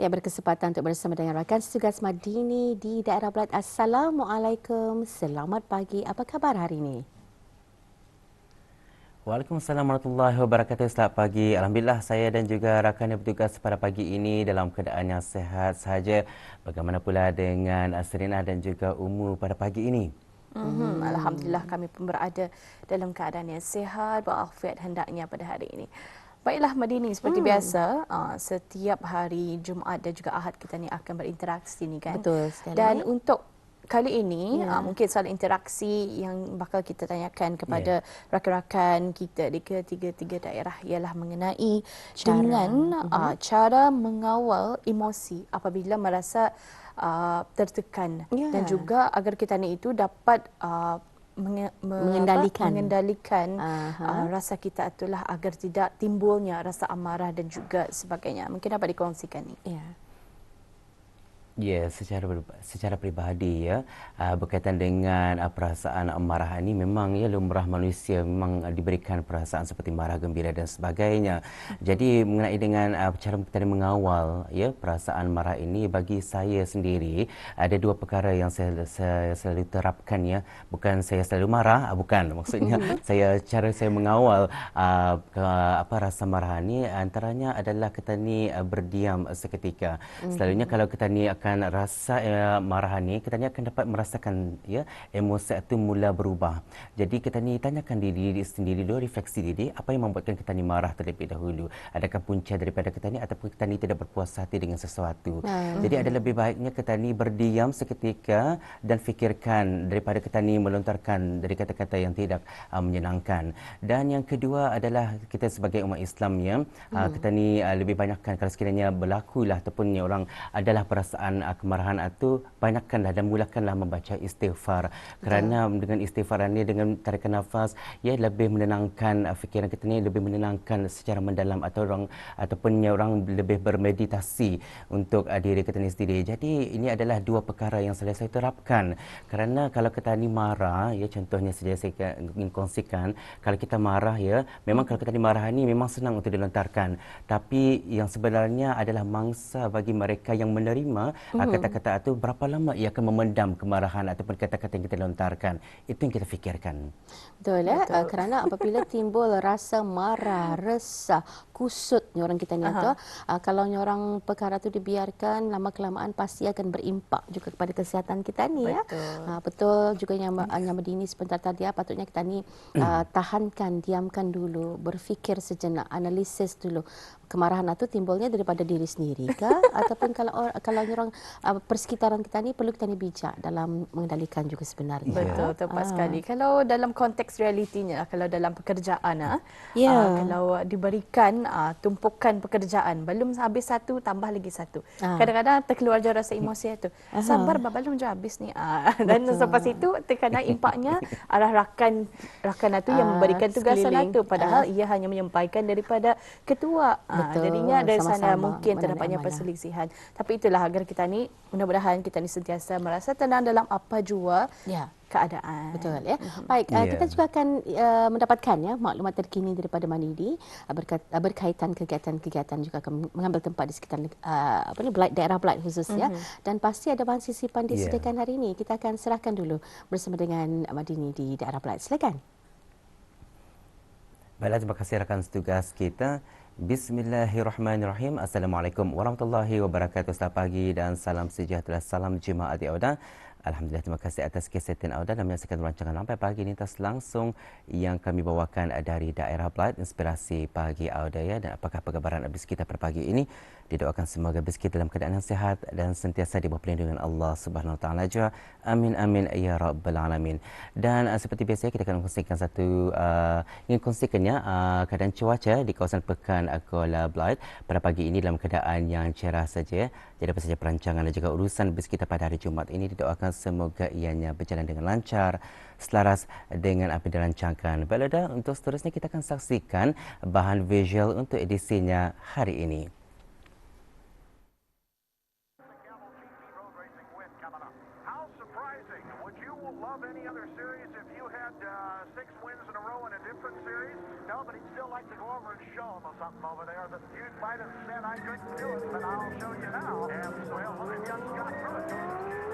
Ya, berkesempatan untuk bersama dengan rakan setugas Madini di daerah Belat. Assalamualaikum. Selamat pagi. Apa khabar hari ini? Waalaikumsalam warahmatullahi wabarakatuh. Selamat pagi. Alhamdulillah saya dan juga rakan yang bertugas pada pagi ini dalam keadaan yang sehat sahaja. Bagaimana pula dengan Serina dan juga Umu pada pagi ini? Mm-hmm. Alhamdulillah kami pun berada dalam keadaan yang sehat, walafiat hendaknya pada hari ini. Baiklah Madini, seperti hmm. biasa, uh, setiap hari Jumaat dan juga Ahad kita ni akan berinteraksi ni kan. Betul sekali. Dan untuk kali ini yeah. uh, mungkin soal interaksi yang bakal kita tanyakan kepada yeah. rakan-rakan kita di ketiga-tiga daerah ialah mengenai cara. dengan uh, uh cara mengawal emosi apabila merasa uh, tertekan yeah. dan juga agar kita ni itu dapat uh, mengendalikan mengendalikan uh, rasa kita itulah agar tidak timbulnya rasa amarah dan juga sebagainya. Mungkin dapat dikongsikan ni. Ya. Yeah. Ya, secara secara peribadi ya uh, berkaitan dengan uh, perasaan marah ini memang ya lumrah manusia memang uh, diberikan perasaan seperti marah, gembira dan sebagainya. Jadi mengenai dengan uh, cara kita mengawal ya perasaan marah ini bagi saya sendiri ada dua perkara yang saya, saya selalu terapkan ya. Bukan saya selalu marah, uh, bukan maksudnya saya cara saya mengawal uh, ke, apa rasa marah ini antaranya adalah kita ni uh, berdiam seketika. Selalunya kalau kita ni akan rasa uh, marah ni kita ni akan dapat merasakan ya emosi itu mula berubah jadi kita ni tanyakan diri, diri sendiri dulu refleksi diri apa yang membuatkan kita ni marah terlebih dahulu adakah punca daripada kita ni ataupun kita ni tidak berpuas hati dengan sesuatu hmm. jadi ada lebih baiknya kita ni berdiam seketika dan fikirkan daripada kita ni melontarkan dari kata-kata yang tidak uh, menyenangkan dan yang kedua adalah kita sebagai umat Islam ya uh, hmm. kita ni uh, lebih banyakkan kalau sekiranya berlaku lah ataupun orang adalah perasaan uh, kemarahan itu banyakkanlah dan mulakanlah membaca istighfar. Kerana yeah. dengan istighfar ini dengan tarikan nafas ia lebih menenangkan uh, fikiran kita ni lebih menenangkan secara mendalam atau orang ataupun orang lebih bermeditasi untuk uh, diri kita ni sendiri. Jadi ini adalah dua perkara yang saya terapkan. Kerana kalau kita ni marah ya contohnya saja saya ingin kongsikan kalau kita marah ya memang kalau kita ni marah ni memang senang untuk dilontarkan. Tapi yang sebenarnya adalah mangsa bagi mereka yang menerima mm-hmm. kata-kata itu berapa lama ia akan memendam kemarahan ataupun kata-kata yang kita lontarkan itu yang kita fikirkan betul ya betul. Uh, kerana apabila timbul rasa marah resah kusut orang kita ni tu uh, kalau orang perkara tu dibiarkan lama kelamaan pasti akan berimpak juga kepada kesihatan kita ni ya. betul. ya uh, betul juga yang yang Medini sebentar tadi ya, patutnya kita ni uh, tahankan diamkan dulu berfikir sejenak analisis dulu kemarahan itu timbulnya daripada diri sendiri ke ataupun kalau kalau orang uh, persekitaran kita ni perlu kita ni bijak dalam mengendalikan juga sebenarnya betul tepat ah. sekali kalau dalam konteks realitinya kalau dalam pekerjaan ah yeah. uh, kalau diberikan uh, tumpukan pekerjaan belum habis satu tambah lagi satu uh. kadang-kadang terkeluar je rasa emosi itu uh-huh. sabar belum je habis ni uh, dan selepas itu terkena impaknya arah rakan rakan itu yang memberikan tugasan itu padahal uh. ia hanya menyampaikan daripada ketua uh, Betul. Jadinya dari sana mungkin terdapatnya perselisihan. Tapi itulah agar kita ni mudah-mudahan kita ni sentiasa merasa tenang dalam apa jua ya. Keadaan. Betul ya. Mm-hmm. Baik, yeah. uh, kita juga akan uh, mendapatkan ya maklumat terkini daripada Manidi uh, berkait, uh, berkaitan kegiatan-kegiatan juga akan mengambil tempat di sekitar uh, apa ni Blight daerah Blight khususnya mm-hmm. dan pasti ada bahan sisipan disediakan yeah. hari ini. Kita akan serahkan dulu bersama dengan Madini di daerah Blight. Silakan. Baiklah, terima kasih rakan setugas kita. Bismillahirrahmanirrahim. Assalamualaikum warahmatullahi wabarakatuh. Selamat pagi dan salam sejahtera. Salam jemaah di Auda. Alhamdulillah terima kasih atas kesetiaan Auda dan menyaksikan rancangan Lampai Pagi ini tas langsung yang kami bawakan dari daerah Blight inspirasi pagi Auda ya dan apakah perkabaran habis kita pada pagi ini? Didoakan semoga habis kita dalam keadaan yang sehat dan sentiasa di bawah perlindungan Allah Subhanahu Wa Taala juga. Amin amin ya rabbal alamin. Dan uh, seperti biasa kita akan kongsikan satu uh, ingin kongsikannya uh, keadaan cuaca di kawasan Pekan Kuala Blight pada pagi ini dalam keadaan yang cerah saja. Jadi apa saja perancangan dan juga urusan bis kita pada hari Jumaat ini didoakan semoga ianya berjalan dengan lancar selaras dengan apa dirancangkan. Baiklah untuk seterusnya kita akan saksikan bahan visual untuk edisinya hari ini. You might have said I couldn't do it, but I'll show you now. And well, just got through it.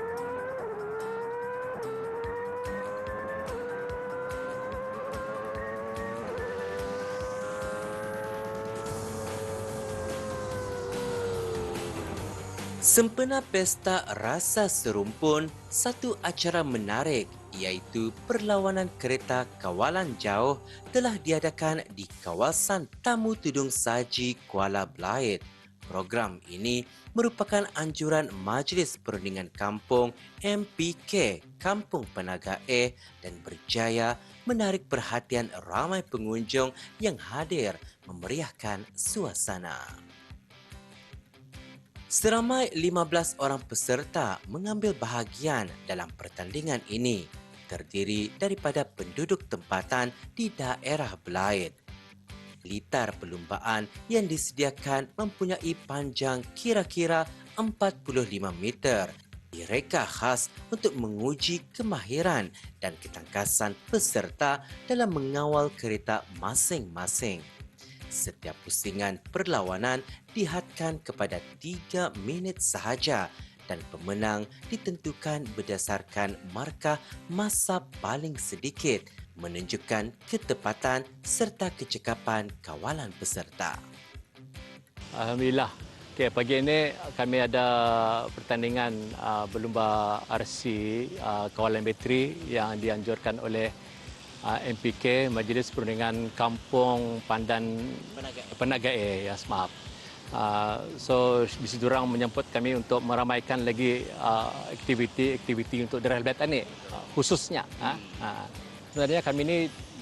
Sempena Pesta Rasa Serumpun, satu acara menarik iaitu perlawanan kereta kawalan jauh telah diadakan di kawasan Tamu Tudung Saji Kuala Belait. Program ini merupakan anjuran Majlis Perundingan Kampung MPK Kampung Penaga A dan berjaya menarik perhatian ramai pengunjung yang hadir memeriahkan suasana. Seramai 15 orang peserta mengambil bahagian dalam pertandingan ini terdiri daripada penduduk tempatan di daerah Belait. Litar perlumbaan yang disediakan mempunyai panjang kira-kira 45 meter. Direka khas untuk menguji kemahiran dan ketangkasan peserta dalam mengawal kereta masing-masing. Setiap pusingan perlawanan dihadkan kepada 3 minit sahaja dan pemenang ditentukan berdasarkan markah masa paling sedikit menunjukkan ketepatan serta kecekapan kawalan peserta. Alhamdulillah. Okay, pagi ini kami ada pertandingan uh, berlumba RC uh, kawalan bateri yang dianjurkan oleh MPK Majlis Perundingan Kampung Pandan Penaga A. Ya, maaf. Uh, so di situ orang menyambut kami untuk meramaikan lagi aktiviti-aktiviti untuk daerah Belatan ini uh, khususnya. Uh, sebenarnya kami ini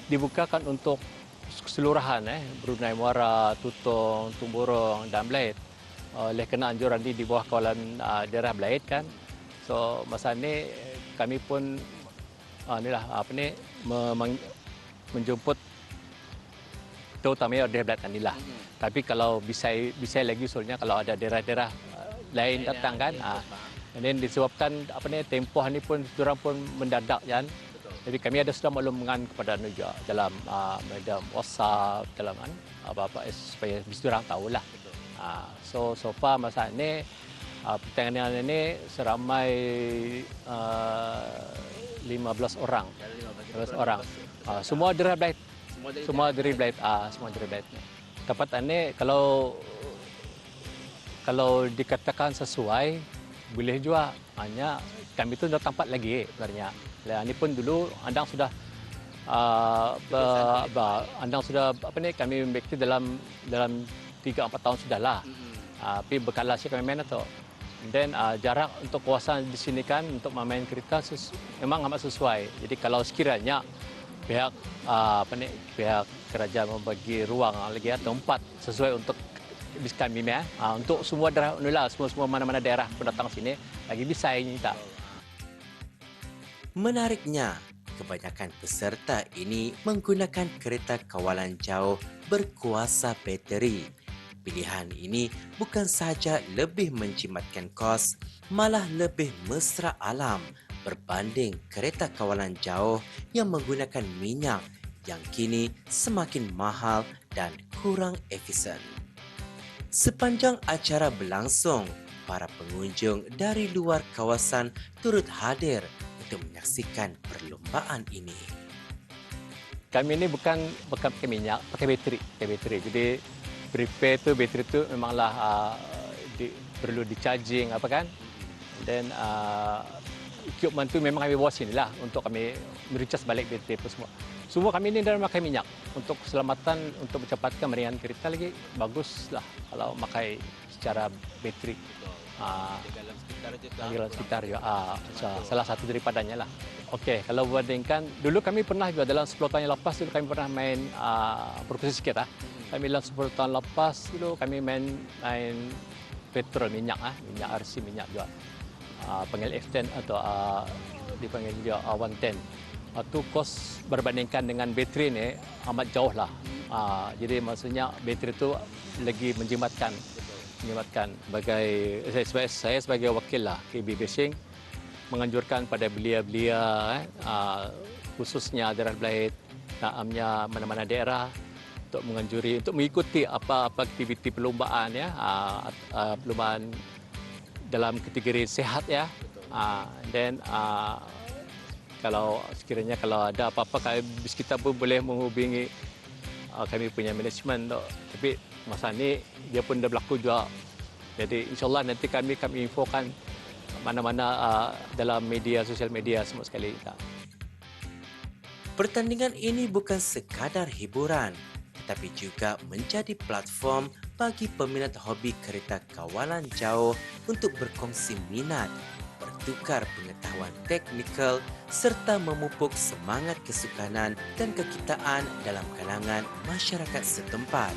dibukakan untuk keseluruhan eh Brunei Muara, Tutong, Tumburong dan Belait oleh kena anjuran ini di bawah kawalan uh, daerah Belait kan. So masa ini kami pun uh, inilah apa ni memang, menjemput terutamanya daerah Belait inilah. Hmm. Tapi kalau bisa bisa lagi soalnya kalau ada daerah-daerah uh, lain datang kan. Uh, dan disebabkan apa ni tempoh ni pun orang pun mendadak kan. Jadi kami ada sudah makluman kepada juga dalam uh, dalam WhatsApp dalam kan apa-apa supaya mesti orang tahulah. Uh, so so far masa ini uh, pertandingan ini seramai uh, 15 orang. 15 orang. Uh, semua dari Blade. Semua dari Blade. Ah, semua dari Blade. Tempat ini kalau kalau dikatakan sesuai boleh juga hanya kami itu sudah tempat lagi sebenarnya. Lah ini pun dulu andang sudah uh, ba, andang sudah apa ni kami membekti dalam dalam 3 4 tahun sudahlah. Uh, tapi berkala sih kami main atau dan uh, jarak untuk kawasan di sini kan untuk memain kereta sus- memang amat sesuai. Jadi kalau sekiranya pihak uh, ni pihak kerajaan membagi ruang lagi ya, tempat sesuai untuk bisa kami ya, uh, untuk semua daerah inilah semua semua mana-mana daerah pendatang sini lagi bisa ini tak. Menariknya, kebanyakan peserta ini menggunakan kereta kawalan jauh berkuasa bateri. Pilihan ini bukan sahaja lebih menjimatkan kos, malah lebih mesra alam berbanding kereta kawalan jauh yang menggunakan minyak yang kini semakin mahal dan kurang efisien. Sepanjang acara berlangsung, para pengunjung dari luar kawasan turut hadir untuk menyaksikan perlombaan ini. Kami ini bukan bukan pakai minyak, pakai bateri, pakai bateri. Jadi prepare tu bateri tu memanglah uh, di, perlu di charging apa kan. Dan uh, equipment tu memang kami bawa sini lah untuk kami merecharge balik bateri apa semua. Semua kami ini dalam pakai minyak untuk keselamatan untuk mencepatkan meringan kereta lagi bagus lah kalau pakai secara bateri. Ah, dalam sekitar itu dalam sekitar juga. Ah, salah satu daripadanya lah. Okey, kalau bandingkan dulu kami pernah juga dalam 10 tahun yang lepas dulu kami pernah main uh, profesi sikit ah. Kami dalam 10 tahun lepas dulu kami main main petrol minyak ah, minyak RC minyak juga. Uh, panggil F10 atau uh, dipanggil juga uh, 110. Itu kos berbandingkan dengan bateri ni amat jauh lah. Uh, jadi maksudnya bateri itu lagi menjimatkan menyematkan sebagai saya sebagai, saya sebagai wakil lah KB Bashing menganjurkan pada belia-belia eh, uh, khususnya daerah Belait naamnya mana-mana daerah untuk menganjuri untuk mengikuti apa-apa aktiviti perlombaan ya. Uh, uh, perlombaan dalam kategori sehat ya. Uh, then uh, kalau sekiranya kalau ada apa-apa kami kita pun boleh menghubungi uh, kami punya manajemen tu tapi masa ni dia pun dah berlaku juga. Jadi insyaallah nanti kami kami infokan mana-mana uh, dalam media sosial media semua sekali tak. Pertandingan ini bukan sekadar hiburan, tetapi juga menjadi platform bagi peminat hobi kereta kawalan jauh untuk berkongsi minat, bertukar pengetahuan teknikal serta memupuk semangat kesukanan dan kekitaan dalam kalangan masyarakat setempat.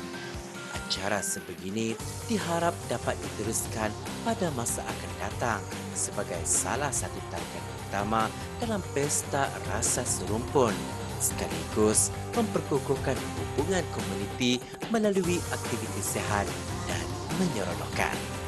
Acara sebegini diharap dapat diteruskan pada masa akan datang sebagai salah satu tarikan utama dalam pesta rasa serumpun sekaligus memperkukuhkan hubungan komuniti melalui aktiviti sehat dan menyeronokkan.